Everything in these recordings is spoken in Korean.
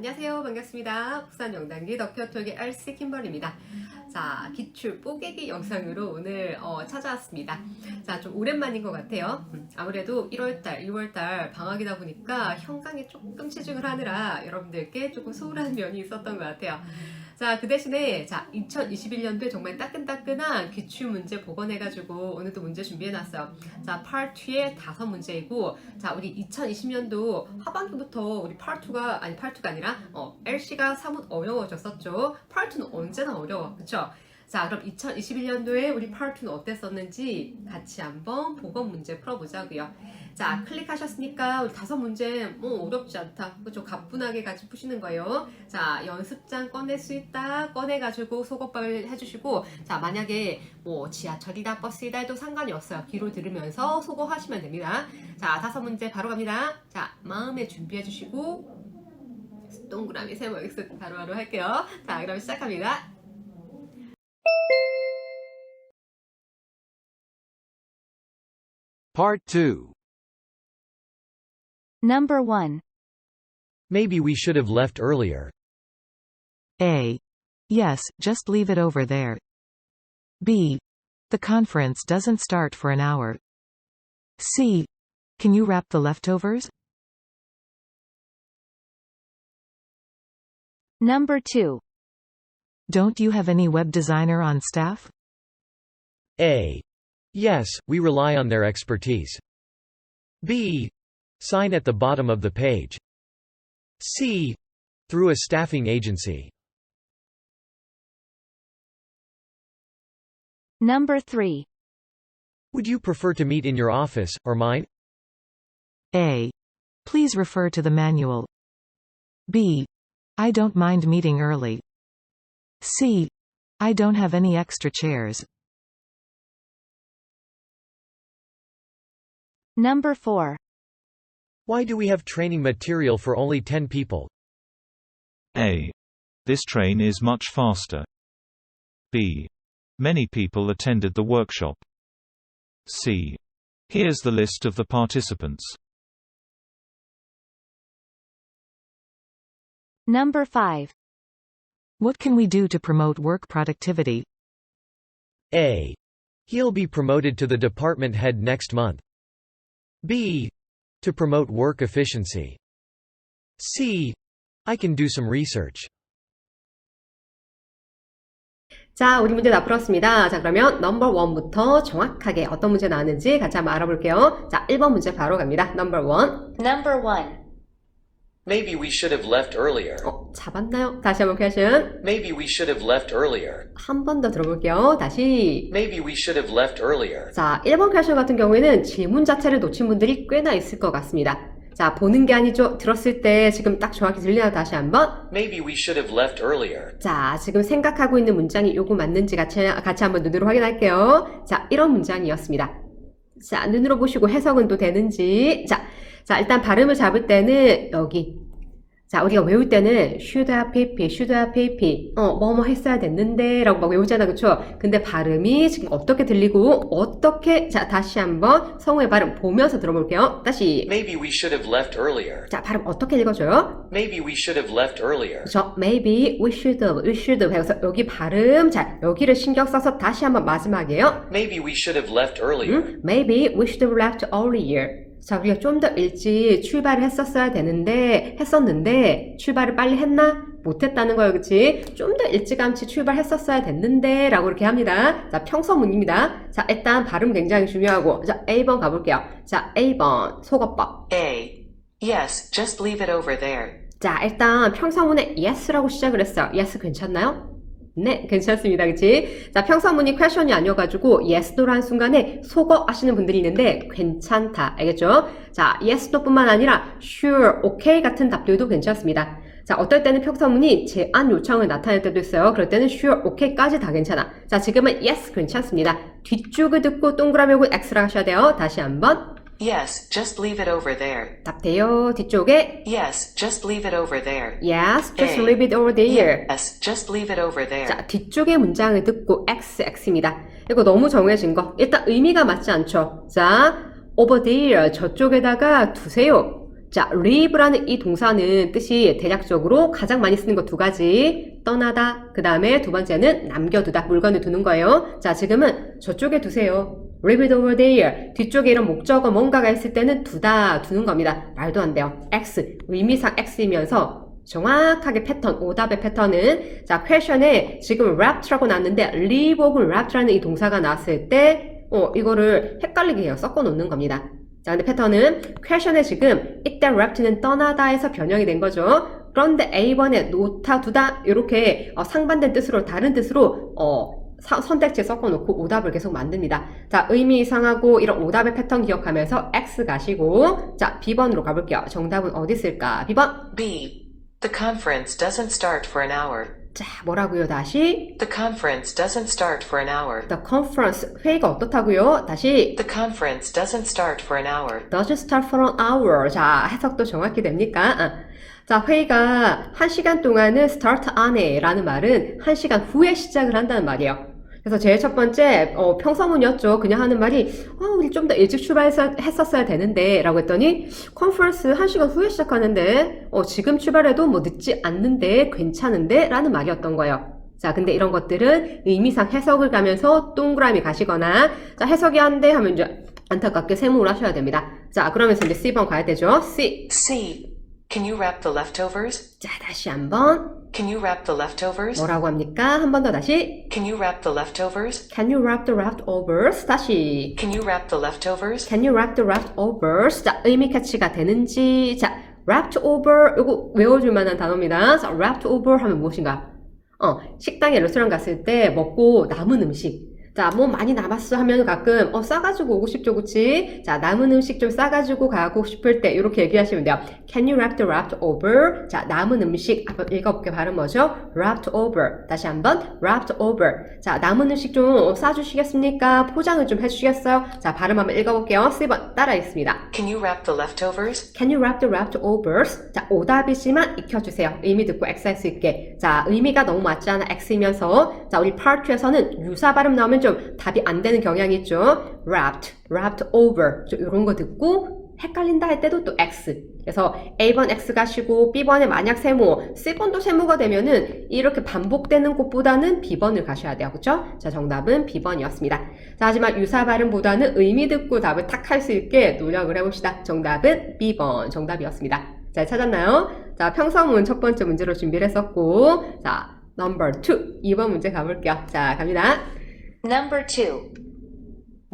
안녕하세요. 반갑습니다. 부산 영단기 덕혀톡의 RC 킴벌입니다. 자, 기출 뽀개기 영상으로 오늘 어, 찾아왔습니다. 자, 좀 오랜만인 것 같아요. 음, 아무래도 1월달, 2월달 방학이다 보니까 현강에 조금 치중을 하느라 여러분들께 조금 소홀한 면이 있었던 것 같아요. 자, 그 대신에 자, 2021년도에 정말 따끈따끈한 기출 문제 복원해가지고 오늘도 문제 준비해놨어요. 자, 파트 2의 다섯 문제이고, 자, 우리 2020년도 하반기부터 우리 파트 2가, 아니, 파트 2가 아니라, 어, LC가 사뭇 어려워졌었죠. 파트 2는 언제나 어려워. 그쵸? 자, 그럼 2021년도에 우리 파트 2는 어땠었는지 같이 한번 복원 문제 풀어보자고요. 자, 클릭하셨으니까 우리 다섯 문제 뭐 어렵지 않다. 그죠? 가뿐하게 같이 푸시는 거예요. 자, 연습장 꺼낼 수 있다. 꺼내가지고 속옷밥을 해주시고, 자, 만약에 뭐 지하철이다, 버스이다 해도 상관이 없어요. 귀로 들으면서 속어 하시면 됩니다. 자, 다섯 문제 바로 갑니다. 자, 마음에 준비해 주시고, 동그라미 세모 X 바로바로 할게요. 자, 그럼 시작합니다. Part 2. Number 1. Maybe we should have left earlier. A. Yes, just leave it over there. B. The conference doesn't start for an hour. C. Can you wrap the leftovers? Number 2. Don't you have any web designer on staff? A. Yes, we rely on their expertise. B. Sign at the bottom of the page. C. Through a staffing agency. Number 3. Would you prefer to meet in your office, or mine? A. Please refer to the manual. B. I don't mind meeting early. C. I don't have any extra chairs. Number 4. Why do we have training material for only 10 people? A. This train is much faster. B. Many people attended the workshop. C. Here's the list of the participants. Number 5. What can we do to promote work productivity? A. He'll be promoted to the department head next month. B. To promote work efficiency. C. I can do some research. 자, 우리 문제 다 풀었습니다. 자, 그러면 넘버 원부터 정확하게 어떤 문제 나왔는지 같이 한번 알아볼게요. 자, 1번 문제 바로 갑니다. 넘버 원. Number 1. Maybe we should have left earlier. 어, 잡았나요? 다시 한번 퀘션. Maybe we should have left earlier. 한 번 더 들어볼게요. 다시. Maybe we should have left earlier. 자, 1번 퀘션 같은 경우에는 질문 자체를 놓친 분들이 꽤나 있을 것 같습니다. 자, 보는 게 아니죠. 들었을 때 지금 딱 정확히 들리나 다시 한번. Maybe we should have left earlier. 자, 지금 생각하고 있는 문장이 요거 맞는지 같이, 같이 한번 눈으로 확인할게요. 자, 이런 문장이었습니다. 자, 눈으로 보시고 해석은 또 되는지. 자, 자, 일단 발음을 잡을 때는 여기. 자, 우리가 외울 때는 should have pp, should have pp. 어, 뭐뭐 했어야 됐는데 라고 막 외우잖아. 그쵸? 근데 발음이 지금 어떻게 들리고 어떻게 자, 다시 한번 성우의 발음 보면서 들어볼게요. 다시. Maybe we should have left earlier. 자, 발음 어떻게 읽어줘요? Maybe we should have left earlier. 그죠? Maybe we should have, we should have 해서 여기 발음 자 여기를 신경 써서 다시 한번 마지막이에요. Maybe we should have left earlier. 음? Maybe we should have left earlier. 자 우리가 좀 더 일찍 출발을 했었어야 되는데 했었는데 출발을 빨리 했나? 못했다는 거예요, 그치? 좀 더 일찌감치 출발했었어야 됐는데 라고 이렇게 합니다. 자 평서문입니다. 자 일단 발음 굉장히 중요하고 자 A번 가볼게요. 자 A번 속어법. A. Yes, just leave it over there. 자, 일단 평서문에 yes라고 시작을 했어요. yes 괜찮나요? 네, 괜찮습니다. 그치? 자, 평서문이 퀘션이 아니어가지고 yes, no라는 순간에 속어 하시는 분들이 있는데 괜찮다. 알겠죠? 자, yes, no 뿐만 아니라 sure, okay 같은 답들도 괜찮습니다. 자, 어떨 때는 평서문이 제안 요청을 나타낼 때도 있어요. 그럴 때는 sure, okay까지 다 괜찮아. 자, 지금은 yes 괜찮습니다. 뒤쪽을 듣고 동그라미 하고 x라 하셔야 돼요. 다시 한번. Yes, just leave it over there. 답 돼요. 뒤쪽에 Yes, just leave it over there. yes, just Okay. leave it over there. Yes, just leave it over there. 자, 뒤쪽의 문장을 듣고 X, X입니다. 이거 너무 정해진 거. 일단 의미가 맞지 않죠. 자, over there, 저쪽에다가 두세요. 자, leave라는 이 동사는 뜻이 대략적으로 가장 많이 쓰는 거 두 가지. 떠나다. 그 다음에 두 번째는 남겨두다. 물건을 두는 거예요. 자, 지금은 저쪽에 두세요. Leave it over there. 뒤쪽에 이런 목적어 뭔가가 있을 때는 두다, 두는 겁니다. 말도 안 돼요. X. 의미상 X이면서 정확하게 패턴, 오답의 패턴은 자, question에 지금 wrapped라고 나왔는데 leave 혹은 wrapped라는 이 동사가 나왔을 때 어, 이거를 헷갈리게 해요. 섞어 놓는 겁니다. 자, 근데 패턴은 question에 지금 이때 wrapped는 떠나다에서 변형이 된 거죠. 그런데 A번에 놓다, 두다 이렇게 어, 상반된 뜻으로 다른 뜻으로 어, 사- 선택지에 섞어놓고 오답을 계속 만듭니다. 자, 의미 이상하고 이런 오답의 패턴 기억하면서 X 가시고 자, B번으로 가볼게요. 정답은 어디 있을까? B번. B. The conference doesn't start for an hour. 자, 뭐라고요? 다시. The conference doesn't start for an hour. The conference 회의가 어떻다고요? 다시. The conference doesn't start for an hour. Does start for an hour. 자, 해석도 정확히 됩니까? 아. 자, 회의가 1시간 동안은 start 안에 라는 말은 1시간 후에 시작을 한다는 말이에요. 그래서 제일 첫 번째 어, 평서문이었죠. 그냥 하는 말이 아, 우리 좀 더 일찍 출발했었어야 되는데 라고 했더니 컨퍼런스 1시간 후에 시작하는데 어, 지금 출발해도 뭐 늦지 않는데 괜찮은데 라는 말이었던 거예요. 자, 근데 이런 것들은 의미상 해석을 가면서 동그라미 가시거나 자, 해석이 안돼 하면 이제 안타깝게 세모를 하셔야 됩니다. 자, 그러면서 이제 C번 가야 되죠. C. C. Can you wrap the leftovers? 자, 다시 한번 Can you wrap the leftovers? 뭐라고 합니까? 한 번 더 다시 Can you wrap the leftovers? Can you wrap the leftovers? 다시 Can you wrap the leftovers? Can you wrap the leftovers? 자, 의미 캐치가 되는지 자, wrapped over 이거 외워줄 만한 단어입니다. 자, wrapped over 하면 무엇인가? 어, 식당에 레스토랑 갔을 때 먹고 남은 음식 자, 뭐 많이 남았어 하면 가끔 어 싸가지고 오고 싶죠, 그치? 자, 남은 음식 좀 싸가지고 가고 싶을 때 이렇게 얘기하시면 돼요. Can you wrap the wrapped over? 자, 남은 음식 한번 읽어볼게 발음 뭐죠? wrapped over. 다시 한번 wrapped over. 자, 남은 음식 좀 싸주시겠습니까? 포장을 좀 해주시겠어요? 자, 발음 한번 읽어볼게요. 3번 따라하겠습니다. Can you wrap the leftovers? Can you wrap the wrapped overs? 자, 오답이지만 익혀주세요. 의미 듣고 X 할 수 있게. 자, 의미가 너무 맞지 않아 X이면서 자, 우리 part 2에서는 유사 발음 나오면 좀 답이 안 되는 경향이 있죠. wrapped, wrapped over. 좀 이런 거 듣고 헷갈린다 할 때도 또 X. 그래서 A번 X 가시고 B번에 만약 세모, C번도 세모가 되면은 이렇게 반복되는 곳보다는 B번을 가셔야 돼요. 그쵸? 자, 정답은 B번이었습니다. 자, 하지만 유사 발음보다는 의미 듣고 답을 탁 할 수 있게 노력을 해봅시다. 정답은 B번 정답이었습니다. 잘 찾았나요? 자, 평서문 첫 번째 문제로 준비를 했었고, 자, number 2. 2번 문제 가볼게요. 자, 갑니다. Number 2.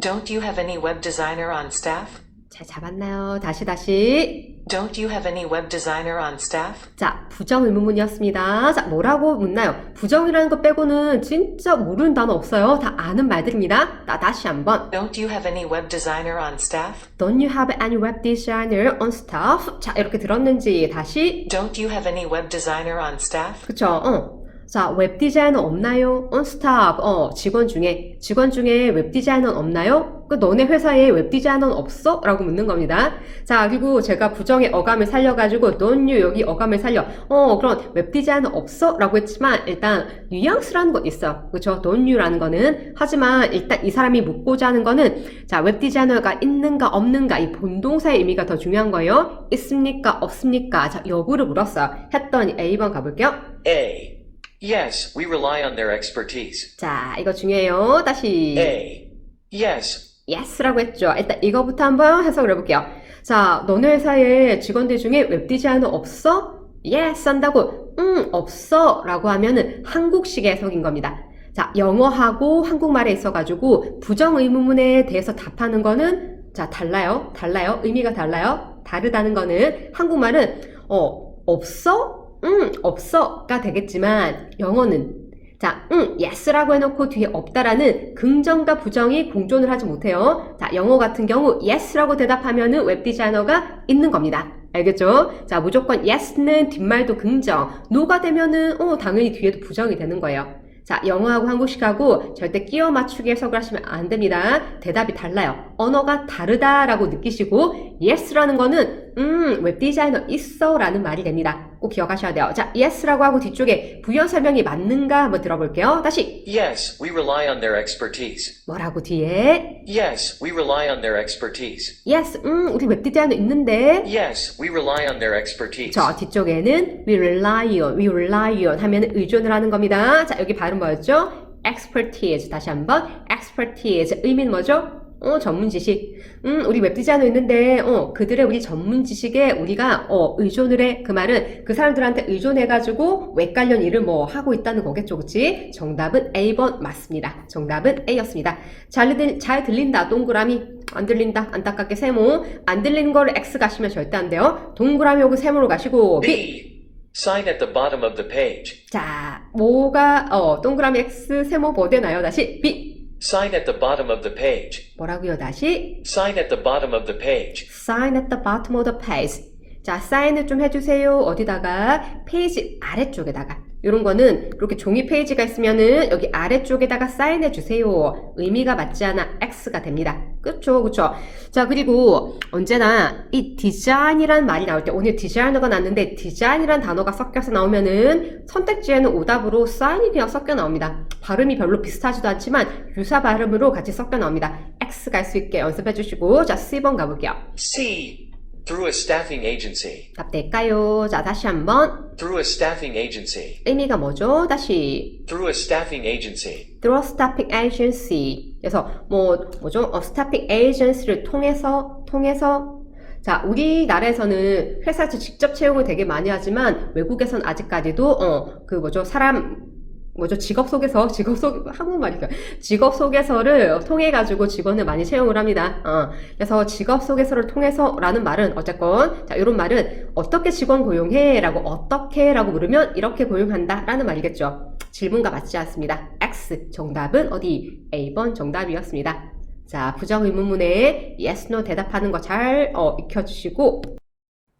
Don't you have any web designer on staff? 잘 잡았나요? 다시, 다시. Don't you have any web designer on staff? 자, 부정 의문문이었습니다. 자, 뭐라고 묻나요? 부정이라는 것 빼고는 진짜 모르는 단어 없어요. 다 아는 말들입니다. 나 다시 한번. Don't you have any web designer on staff? Don't you have any web designer on staff? 자, 이렇게 들었는지 다시. Don't you have any web designer on staff? 그쵸, 어. 자, 웹 디자이너 없나요? on staff, 어, 직원 중에, 직원 중에 웹 디자이너 없나요? 그 너네 회사에 웹 디자이너는 없어? 라고 묻는 겁니다. 자, 그리고 제가 부정의 어감을 살려가지고, don't you 여기 어감을 살려. 어, 그럼 웹 디자이너 없어? 라고 했지만, 일단, 뉘앙스라는 건 있어. 그쵸? don't you라는 거는. 하지만, 일단 이 사람이 묻고자 하는 거는, 자, 웹 디자이너가 있는가, 없는가, 이 본동사의 의미가 더 중요한 거예요. 있습니까? 없습니까? 자, 여부를 물었어요. 했더니 A번 가볼게요. A. Yes, we rely on their expertise. 자, 이거 중요해요. 다시. A. Yes, yes라고 했죠. 일단 이거부터 한번 해석을 해볼게요. 자, 너네 회사에 직원들 중에 웹 디자이너 없어? yes 한다고 응 없어 라고 하면은 한국식의 해석인 겁니다. 자, 영어하고 한국말에 있어가지고 부정 의문문에 대해서 답하는 거는 자 달라요. 달라요. 의미가 달라요. 다르다는 거는 한국말은 어 없어? 응 없어가 되겠지만 영어는 자, 응, yes라고 해놓고 뒤에 없다라는 긍정과 부정이 공존을 하지 못해요. 자, 영어 같은 경우 yes라고 대답하면은 웹 디자이너가 있는 겁니다. 알겠죠? 자, 무조건 yes는 뒷말도 긍정, no가 되면은 어, 당연히 뒤에도 부정이 되는 거예요. 자, 영어하고 한국식하고 절대 끼워 맞추기 해석을 하시면 안 됩니다. 대답이 달라요. 언어가 다르다라고 느끼시고 yes라는 거는 음, 웹 디자이너 있어 라는 말이 됩니다. 꼭 기억하셔야 돼요. 자, yes라고 하고 뒤쪽에 부연 설명이 맞는가 한번 들어볼게요. 다시 Yes, we rely on their expertise. 뭐라고 뒤에 Yes, we rely on their expertise. yes, 음, 우리 웹 디자이너 있는데 Yes, we rely on their expertise. 저 뒤쪽에는 we rely on, we rely on 하면 의존을 하는 겁니다. 자, 여기 발음 뭐였죠? expertise. 다시 한번 expertise. 의미는 뭐죠? 어, 전문 지식. 음, 우리 웹 디자이너 있는데, 어, 그들의 우리 전문 지식에 우리가, 어, 의존을 해. 그 말은 그 사람들한테 의존해가지고 웹 관련 일을 뭐 하고 있다는 거겠죠, 그치? 정답은 A번 맞습니다. 정답은 A였습니다. 잘, 들, 잘 들린다, 동그라미. 안 들린다, 안타깝게 세모. 안 들리는 거를 X 가시면 절대 안 돼요. 동그라미 오고 세모로 가시고, B. B. Sign at the bottom of the page. 자, 뭐가, 어, 동그라미 X 세모 뭐 되나요? 다시, B. Sign at the bottom of the page. 뭐라고요? 다시, Sign at the bottom of the page. sign at the bottom of the page. 자, sign을 좀 해주세요. 어디다가? 페이지 아래쪽에다가. 이런 거는 이렇게 종이 페이지가 있으면은 여기 아래쪽에다가 사인해 주세요. 의미가 맞지 않아 X가 됩니다. 그쵸, 그쵸. 자, 그리고 언제나 이 디자인이란 말이 나올 때 오늘 디자이너가 났는데 디자인이란 단어가 섞여서 나오면은 선택지에는 오답으로 사인이 그냥 섞여 나옵니다. 발음이 별로 비슷하지도 않지만 유사 발음으로 같이 섞여 나옵니다. X 갈 수 있게 연습해 주시고 자, C번 가볼게요. C. Through a staffing agency. 답 될까요? 자, 다시 한번. Through a staffing agency. 의미가 뭐죠? 다시. Through a staffing agency. through a staffing agency. 그래서 뭐, 뭐죠? 어, staffing agency를 통해서, 통해서. 자, 우리나라에서는 회사에서 직접 채용을 되게 많이 하지만 외국에선 아직까지도, 어, 그 뭐죠? 사람, 뭐죠? 직업 속에서, 직업 속, 한국말이니까. 직업 소개서를 통해 가지고 직원을 많이 채용을 합니다. 어, 그래서 직업 소개서를 통해서 라는 말은 어쨌건, 자, 이런 말은 어떻게 직원 고용해? 라고 어떻게? 라고 물으면 이렇게 고용한다. 라는 말이겠죠. 질문과 맞지 않습니다. X. 정답은 어디? A번 정답이었습니다. 자, 부정 의문문에 yes, no 대답하는 거 잘 어, 익혀주시고,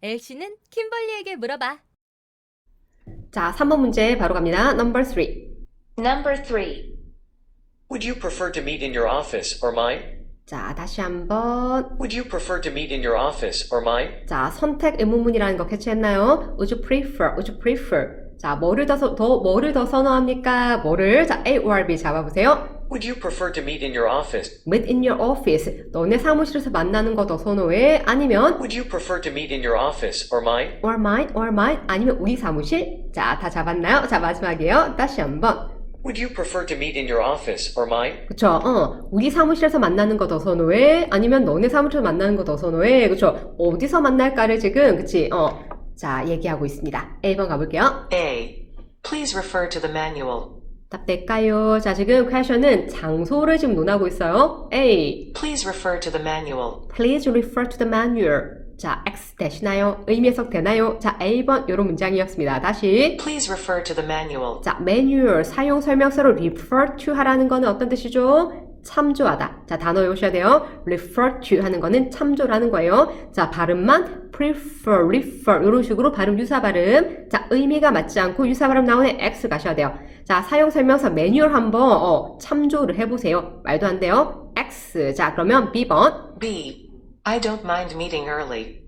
엘씨는 킴벌리에게 물어봐. 자, 3번 문제 바로 갑니다. Number 3. Number 3. Would you prefer to meet in your office or mine? 자, 다시 한번. Would you prefer to meet in your office or mine? 자, 선택 의문문이라는 거 캐치했나요? Would you prefer? Would you prefer? 자, 뭐를 더, 서- 더 뭐를 더 선호합니까? 뭐를? 자, A or B 잡아보세요. Would you prefer to meet in your office? Meet in your office. 너네 사무실에서 만나는 거 더 선호해? 아니면 Would you prefer to meet in your office or mine? or mine, or mine? 아니면 우리 사무실? 자, 다 잡았나요? 자, 마지막이에요. 다시 한번. Would you prefer to meet in your office or mine? 그쵸, 어, 우리 사무실에서 만나는 거더 선호해? 아니면 너네 사무실에서 만나는 거더 선호해? 그쵸, 어디서 만날까를 지금, 그치, 어, 자, 얘기하고 있습니다. 1번 가볼게요. A. Please refer to the manual. 답 될까요? 자, 지금 퀘션은 장소를 지금 논하고 있어요. A. Please refer to the manual. Please refer to the manual. 자, X 되시나요? 의미 해석 되나요? 자, A번 이런 문장이었습니다. 다시. Please refer to the manual. 자, manual 사용 설명서로 refer to 하라는 거는 어떤 뜻이죠? 참조하다. 자, 단어 외우셔야 돼요. refer to 하는 거는 참조라는 거예요. 자, 발음만 prefer, refer 이런 식으로 발음 유사 발음. 자, 의미가 맞지 않고 유사 발음 나오는 X 가셔야 돼요. 자, 사용 설명서 매뉴얼 한번 어, 참조를 해 보세요. 말도 안 돼요. X. 자, 그러면 B번 B. I don't mind meeting early.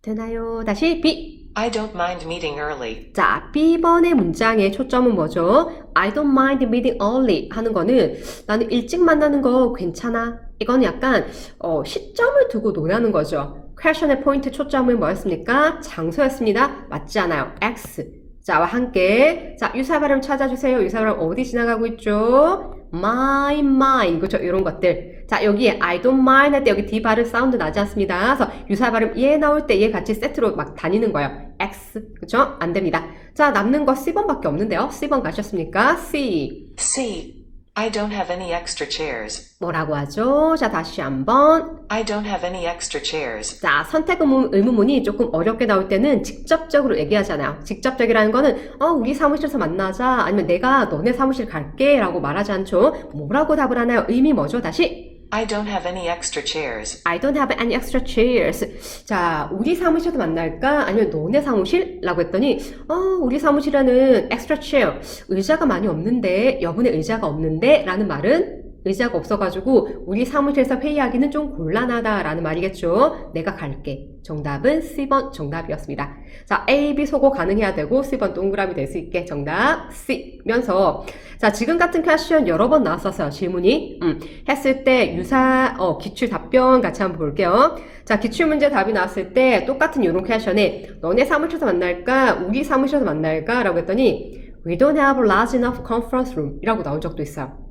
되나요? 다시 B. I don't mind meeting early. 자, B번의 문장의 초점은 뭐죠? I don't mind meeting early 하는 거는 나는 일찍 만나는 거 괜찮아. 이거는 약간 어, 시점을 두고 논하는 거죠. 퀘션의 포인트 초점은 뭐였습니까? 장소였습니다. 맞지 않아요. X. 자와 함께 자 유사 발음 찾아주세요. 유사 발음 어디 지나가고 있죠? My, mine 그렇죠? 이런 것들. 자 여기에 I don't mind 할 때 여기 D 발음 사운드 나지 않습니다. 그래서 유사 발음 얘 나올 때 얘 같이 세트로 막 다니는 거예요. X 그렇죠? 안 됩니다. 자 남는 거 C번밖에 없는데요. C번 가셨습니까? C C. I don't have any extra chairs. 뭐라고 하죠? 자 다시 한번 I don't have any extra chairs. 자, 선택 의문, 의문문이 조금 어렵게 나올 때는 직접적으로 얘기하잖아요. 직접적이라는 거는, 어, 우리 사무실에서 만나자. 아니면 내가 너네 사무실 갈게. 라고 말하지 않죠. 뭐라고 답을 하나요? 의미 뭐죠? 다시. I don't have any extra chairs. I don't have any extra chairs. 자, 우리 사무실에서 만날까? 아니면 너네 사무실? 라고 했더니, 어, 우리 사무실에는 extra chair. 의자가 많이 없는데, 여분의 의자가 없는데? 라는 말은 의자가 없어가지고 우리 사무실에서 회의하기는 좀 곤란하다라는 말이겠죠. 내가 갈게. 정답은 C번 정답이었습니다. 자, A, B 소거 가능해야 되고 C번 동그라미 될 수 있게 정답 C면서 자, 지금 같은 퀘션 여러 번 나왔었어요. 질문이. 음, 했을 때 유사 어, 기출 답변 같이 한번 볼게요. 자, 기출 문제 답이 나왔을 때 똑같은 이런 퀘션에 너네 사무실에서 만날까? 우리 사무실에서 만날까? 라고 했더니 We don't have large enough conference room 이라고 나온 적도 있어요.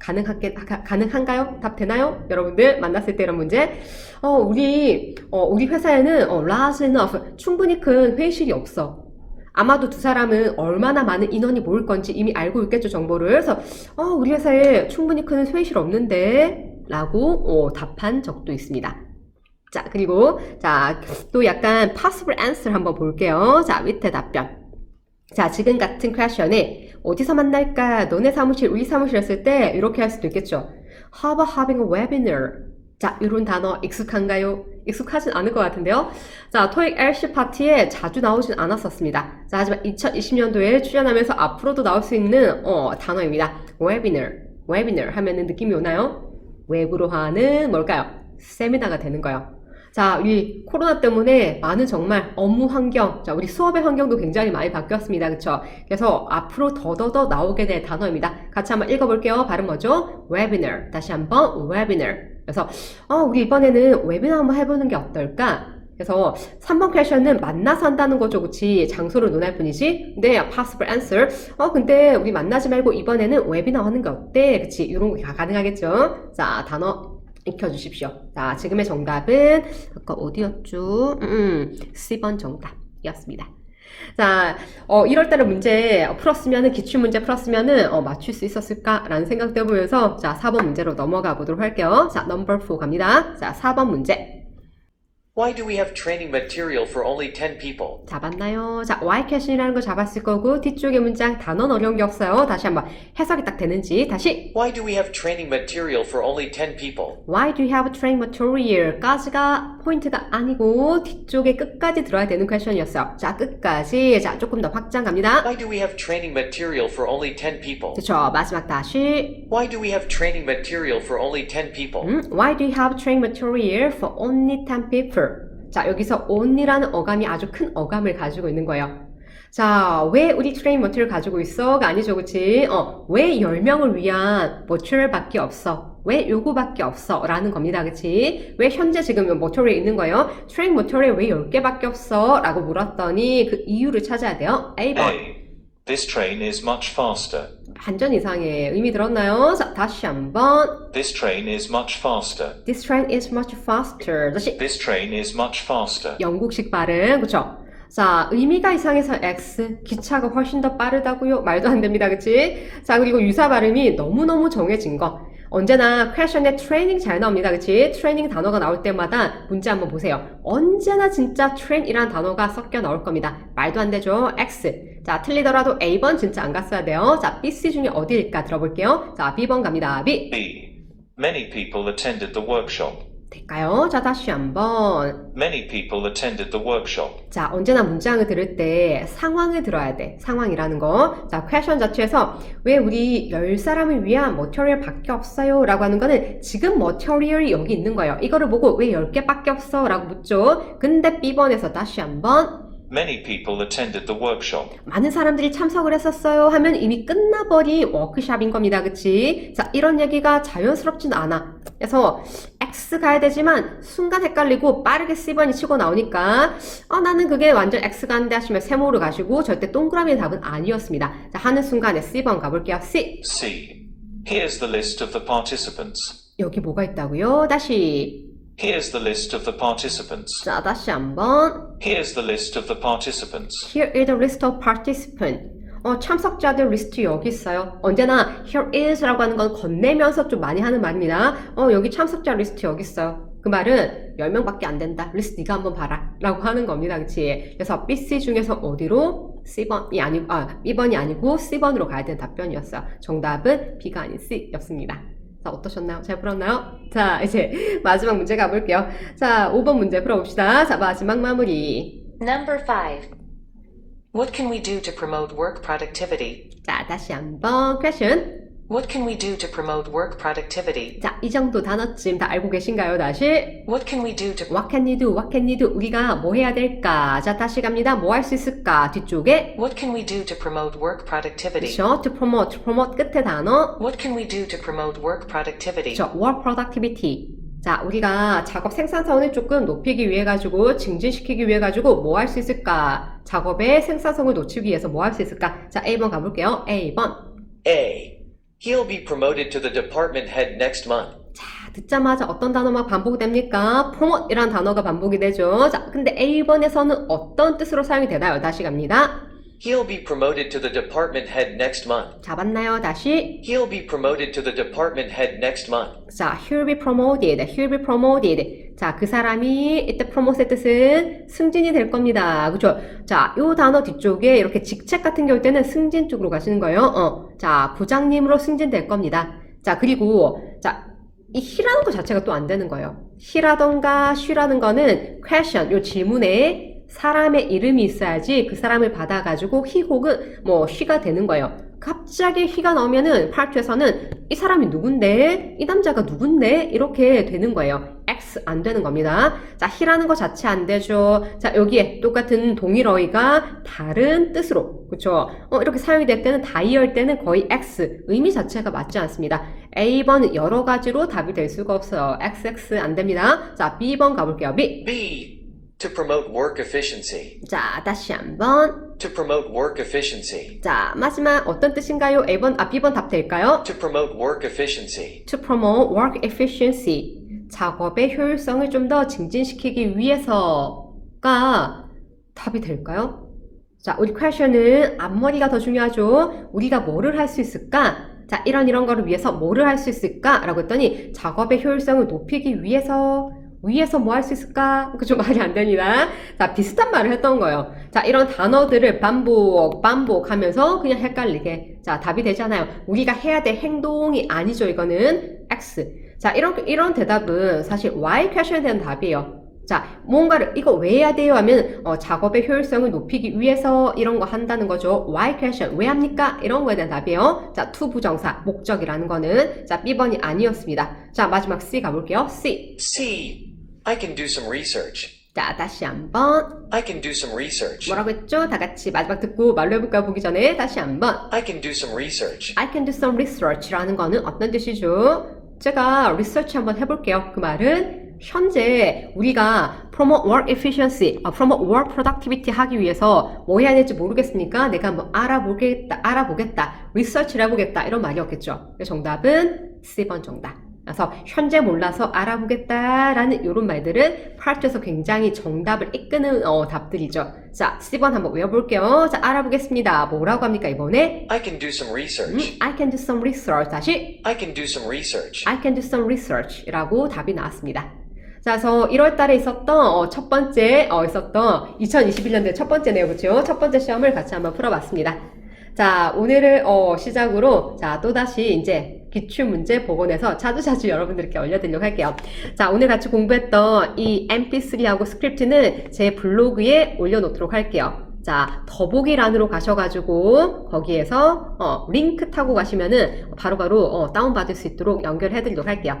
가능하게, 가, 가능한가요? 답 되나요? 여러분들 만났을 때 이런 문제. 어, 우리, 어, 우리 회사에는 어, large enough, 충분히 큰 회의실이 없어. 아마도 두 사람은 얼마나 많은 인원이 모일 건지 이미 알고 있겠죠, 정보를. 그래서, 어, 우리 회사에 충분히 큰 회의실 없는데, 라고, 어, 답한 적도 있습니다. 자, 그리고, 자, 또 약간 possible answer 한번 볼게요. 자, 밑에 답변. 자, 지금 같은 퀘션에 어디서 만날까? 너네 사무실, 우리 사무실이었을 때 이렇게 할 수도 있겠죠. How about having a webinar? 자, 이런 단어 익숙한가요? 익숙하진 않을 것 같은데요. 자, 토익 LC 파티에 자주 나오진 않았었습니다. 자, 하지만 2020년도에 출연하면서 앞으로도 나올 수 있는 어, 단어입니다. webinar. webinar 하면은 느낌이 오나요? 웹으로 하는 뭘까요? 세미나가 되는 거예요. 자, 우리 코로나 때문에 많은 정말 업무 환경, 자, 우리 수업의 환경도 굉장히 많이 바뀌었습니다. 그쵸? 그래서 앞으로 더더더 나오게 될 단어입니다. 같이 한번 읽어볼게요. 발음 뭐죠? webinar. 다시 한번 webinar. 그래서, 어, 우리 이번에는 웨비나 한번 해보는 게 어떨까? 그래서 3번 퀘션은 만나서 한다는 거죠. 그치? 장소를 논할 뿐이지. 근데 possible answer. 어, 근데 우리 만나지 말고 이번에는 웨비나 하는 게 어때? 그치? 이런 거 가능하겠죠? 자, 단어 익혀주십시오. 자, 지금의 정답은 아까 어디였죠? 음, 음, C번 정답이었습니다. 자, 어, 1월달에 문제 풀었으면은, 기출문제 풀었으면은, 어, 맞출 수 있었을까라는 생각도 해보면서, 자, 4번 문제로 넘어가 보도록 할게요. 자, 넘버 4 갑니다. 자, 4번 문제. Why do we have training material for only 10 people? 잡았나요? 자, Y 퀘션이라는 거 잡았을 거고, 뒤쪽의 문장 단어는 어려운 게 없어요. 다시 한번 해석이 딱 되는지, 다시. Why do we have training material for only 10 people? Why do you have train material? 까지가 포인트가 아니고, 뒤쪽에 끝까지 들어야 되는 퀘션이었어요. 자, 끝까지. 자, 조금 더 확장 갑니다. Why do we have training material for only 10 people? 그쵸. 마지막 다시. Why do we have training material for only 10 people? 음, Why do you have train material for only 10 people? 자, 여기서 only라는 어감이 아주 큰 어감을 가지고 있는 거예요. 자, 왜 우리 트레인 머티를 가지고 있어?가 아니죠, 그치? 어, 왜 10명을 위한 머티리얼밖에 없어? 왜 요거밖에 없어? 라는 겁니다, 그치? 왜 현재 지금 머티리얼이 있는 거예요? 트레인 머티리얼 왜 10개밖에 없어? 라고 물었더니 그 이유를 찾아야 돼요. A번. This train is much faster. 반전 이상의 의미 들었나요? 자, 다시 한번. This train is much faster. This train is much faster. 다시. This train is much faster. 영국식 발음, 그쵸? 자, 의미가 이상해서 X, 기차가 훨씬 더 빠르다고요? 말도 안 됩니다, 그치? 자, 그리고 유사 발음이 너무너무 정해진 거. 언제나 퀘션에 트레이닝 잘 나옵니다, 그치? 트레이닝 단어가 나올 때마다 문제 한번 보세요. 언제나 진짜 트레인이라는 단어가 섞여 나올 겁니다. 말도 안 되죠? X. 자, 틀리더라도 A번 진짜 안 갔어야 돼요. 자, B, C 중에 어디일까 들어볼게요. 자, B번 갑니다. B. B. Many people attended the workshop. 될까요? 자, 다시 한번. Many people attended the workshop. 자, 언제나 문장을 들을 때 상황을 들어야 돼. 상황이라는 거. 자, 퀘션 자체에서 왜 우리 10사람을 위한 머터리얼 밖에 없어요? 라고 하는 거는 지금 머터리얼이 여기 있는 거예요. 이거를 보고 왜 10개밖에 없어? 라고 묻죠. 근데 B번에서 다시 한번 Many people attended the workshop. 많은 사람들이 참석을 했었어요 하면 이미 끝나버린 워크샵인 겁니다. 그치? 자, 이런 얘기가 자연스럽진 않아. 그래서 X 가야 되지만 순간 헷갈리고 빠르게 C번이 치고 나오니까 어, 나는 그게 완전 X가 한데 하시면 세모로 가시고 절대 동그라미의 답은 아니었습니다. 자, 하는 순간에 C번 가볼게요. C. C. Here's the list of the participants. 여기 뭐가 있다고요? 다시. Here's the list of the participants. 자, 다시 한번. Here's the list of the participants. Here is the list of participants. 어, 참석자들 리스트 여기 있어요. 언제나 here is라고 하는 건 건네면서 좀 많이 하는 말입니다. 어, 여기 참석자 리스트 여기 있어요. 그 말은 10명밖에 안 된다. 리스트 네가 한번 봐라. 라고 하는 겁니다. 그치? 그래서 B, C 중에서 어디로? C번이 아니고, 아, B번이 아니고 C번으로 가야 되는 답변이었어요. 정답은 B가 아닌 C였습니다. 자, 어떠셨나요? 잘 풀었나요? 자, 이제 마지막 문제 가볼게요. 자, 5번 문제 풀어봅시다. 자, 마지막 마무리. Number 5. What can we do to promote work productivity? 자, 다시 한번 퀘션. What can we do to promote work productivity? 자, 이 정도 단어쯤 다 알고 계신가요? 다시. What can we do to What can you do? What can you do? 우리가 뭐 해야 될까? 자, 다시 갑니다. 뭐 할 수 있을까? 뒤쪽에. What can we do to promote work productivity? 그렇죠. To promote. To promote 끝에 단어. What can we do to promote work productivity? 그렇죠. Work productivity. 자, 우리가 작업 생산성을 조금 높이기 위해 가지고 증진시키기 위해 가지고 뭐 할 수 있을까? 작업의 생산성을 높이기 위해서 뭐 할 수 있을까? 자, A번 가볼게요. A번. A. He'll be promoted to the department head next month. 자, 듣자마자 어떤 단어만 반복됩니까? promote이라는 단어가 반복이 되죠. 자, 근데 A번에서는 어떤 뜻으로 사용이 되나요? 다시 갑니다. He'll be promoted to the department head next month. 잡았나요? 다시. He'll be promoted to the department head next month. 자, he'll be promoted, he'll be promoted. 자, 그 사람이 이때 promote의 뜻은 승진이 될 겁니다. 그죠? 자, 요 단어 뒤쪽에 이렇게 직책 같은 경우 때는 승진 쪽으로 가시는 거예요. 어, 자, 부장님으로 승진될 겁니다. 자, 그리고, 자, 이 he라는 것 자체가 또 안 되는 거예요. he라던가 she라는 거는 question, 요 질문에 사람의 이름이 있어야지 그 사람을 받아가지고 he 혹은 뭐 she가 되는 거예요. 갑자기 he가 나오면은 파트에서는 이 사람이 누군데? 이 남자가 누군데? 이렇게 되는 거예요. X 안 되는 겁니다. 자, he라는 거 자체 안 되죠. 자, 여기에 똑같은 동일어휘가 다른 뜻으로, 그쵸? 어, 이렇게 사용이 될 때는 다이얼 때는 거의 X, 의미 자체가 맞지 않습니다. A번 여러 가지로 답이 될 수가 없어요. XX 안 됩니다. 자, B번 가볼게요. B. B. To promote work efficiency. 자, 다시 한번. To promote work efficiency. 자, 마지막 어떤 뜻인가요? A번, 아, B번 답 될까요? To promote work efficiency. to promote work efficiency. 작업의 효율성을 좀 더 증진시키기 위해서가 답이 될까요? 자, 우리 question은 앞머리가 더 중요하죠. 우리가 뭐를 할 수 있을까? 자, 이런 이런 거를 위해서 뭐를 할 수 있을까? 라고 했더니 작업의 효율성을 높이기 위해서 위해서 뭐 할 수 있을까? 그좀 말이 안 됩니다. 자, 비슷한 말을 했던 거예요. 자, 이런 단어들을 반복, 반복하면서 그냥 헷갈리게. 자, 답이 되잖아요. 우리가 해야 될 행동이 아니죠. 이거는 X. 자, 이런, 이런 대답은 사실 Y 퀘션에 대한 답이에요. 자, 뭔가를, 이거 왜 해야 돼요? 하면, 어, 작업의 효율성을 높이기 위해서 이런 거 한다는 거죠. Why question? 왜 합니까? 이런 거에 대한 답이에요. 자, to 부정사, 목적이라는 거는, 자, B번이 아니었습니다. 자, 마지막 C 가볼게요. C. C. I can do some research. 자, 다시 한번. I can do some research. 뭐라고 했죠? 다 같이 마지막 듣고 말로 해볼까 보기 전에 다시 한번. I can do some research. I can do some research라는 거는 어떤 뜻이죠? 제가 research 한번 해볼게요. 그 말은 현재 우리가 promote work efficiency, 아, promote work productivity 하기 위해서 뭐 해야 될지 모르겠으니까 내가 한번 알아보겠다, 알아보겠다, research를 해보겠다 이런 말이었겠죠. 정답은 C번 정답. 그래서 현재 몰라서 알아보겠다라는 이런 말들은 파트에서 굉장히 정답을 이끄는 어, 답들이죠. 자, C번 한번 외워볼게요. 자, 알아보겠습니다. 뭐라고 합니까 이번에? I can do some 음, research. I can do some research. 다시 I can do some research. I can do some research라고 답이 나왔습니다. 자, 그래서 1월 달에 있었던 어, 첫 번째 어, 있었던 2021년도에 첫 번째 내용이죠. 첫 번째 시험을 같이 한번 풀어봤습니다. 자, 오늘을 어, 시작으로 자, 또다시 이제 기출 문제 복원해서 자주자주 여러분들께 알려드리려고 할게요. 자, 오늘 같이 공부했던 이 mp3하고 스크립트는 제 블로그에 올려놓도록 할게요. 자, 더보기란으로 가셔가지고 거기에서 어, 링크 타고 가시면은 바로바로 어, 다운받을 수 있도록 연결해드리도록 할게요.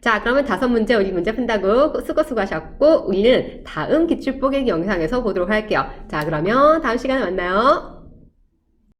자, 그러면 다섯 문제 우리 문제 푼다고 수고 수고하셨고 우리는 다음 기출 뽀개기 영상에서 보도록 할게요. 자, 그러면 다음 시간에 만나요.